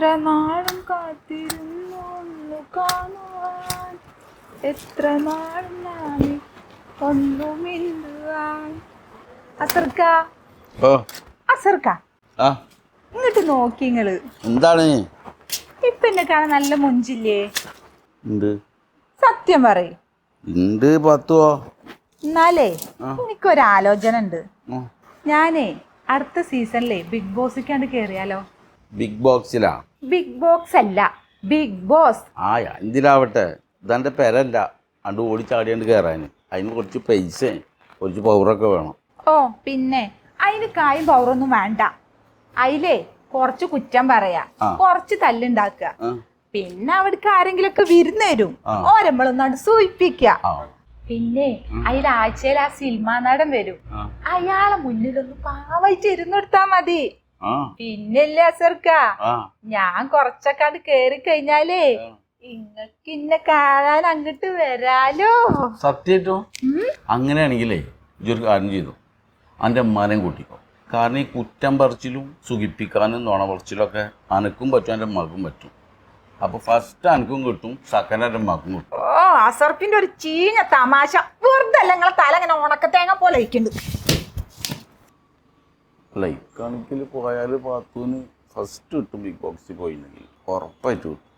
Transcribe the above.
എത്ര നാളും കാത്തിരുന്നു ഒന്ന് കാണുവാൻ എത്ര നാളും ഞാൻ ഒന്നു മിണ്ടുവാൻ അസർക്ക. ഓ. അസർക്ക. ആ. ഇങ്ങോട്ട് നോക്കി നിങ്ങൾ എന്താണ്? ഇപ്പൊ എന്നെ കാണാൻ നല്ല മുഞ്ചില്ലേ? ഉണ്ട് സത്യം പറയും. ഉണ്ട് പത്തുവോ? എന്നാലേ. എനിക്കൊരാലോചന ഉണ്ട് ഞാനേ അടുത്ത സീസണിലെ ബിഗ് ബോസിക്കാണ്ട് കേറിയാലോ? ബിഗ് ബോക്സിലാ? ബിഗ് ബോക്സ് അല്ല ബിഗ് ബോസ്. ആ എന്തിനാവട്ടെ? ഇതെന്റെ പെരല്ല. അണ്ട് ഓടിച്ചാടിയാണ്ട് കയറാൻ അതിന് കുറച്ച് പൈസ കുറച്ച് പൗറൊക്കെ വേണം. ഓ പിന്നെ അതിന് കായും പൗറൊന്നും വേണ്ട. അതിലേ കുറച്ച് കുറ്റം പറയാ. കുറച്ച് തല്ലുണ്ടാക്കുക പിന്നെ അവിടേക്ക് ആരെങ്കിലും ഒക്കെ വിരുന്ന് തരും. ഓരമ്മളൊന്നാണ്ട് സൂയിപ്പിക്ക. പിന്നെ അതിൽ ആഴ്ചയിൽ ആ സിനിമാ നടൻ വരും. അയാളെ മുന്നിലൊന്ന് പാവായിട്ട് ഇരുന്നെടുത്താ മതി. പിന്നല്ലേ അസർക്ക? ഞാൻ കൊറച്ചൊക്കെ അത് കേറി കഴിഞ്ഞാലേ ഇങ്ങക്ക് ഇന്നെ കാണാൻ അങ്ങോട്ട് വരാലോ. സത്യമായിട്ടും അങ്ങനെയാണെങ്കിലേ ഇതൊരു കാര്യം ചെയ്തു? അന്റെ അമ്മാനെയും കൂട്ടിക്കോ. കാരണം ഈ കുറ്റം പറിച്ചിലും സുഖിപ്പിക്കാനും നുണ പറിച്ചിലും ഒക്കെ അനക്കും പറ്റും എന്റെ മകും പറ്റും. അപ്പൊ ഫസ്റ്റ് അനക്കും കിട്ടും സെക്കൻഡ് എന്റെ മകും കിട്ടും. ഓ അസർപ്പിന്റെ ഒരു ചീഞ്ഞ തമാശ. വെറുതെ അല്ല നിങ്ങളെ തല ഇങ്ങനെ ഉണക്കത്തേങ്ങ പോലെ ഇരിക്കുന്നുണ്ട് ലൈക്കാണെങ്കിൽ പോയാൽ പാത്തൂന് ഫസ്റ്റ് കിട്ടും ബിഗ് ബോക്സിൽ പോയില്ലെങ്കിൽ ഉറപ്പായിട്ട് കിട്ടും.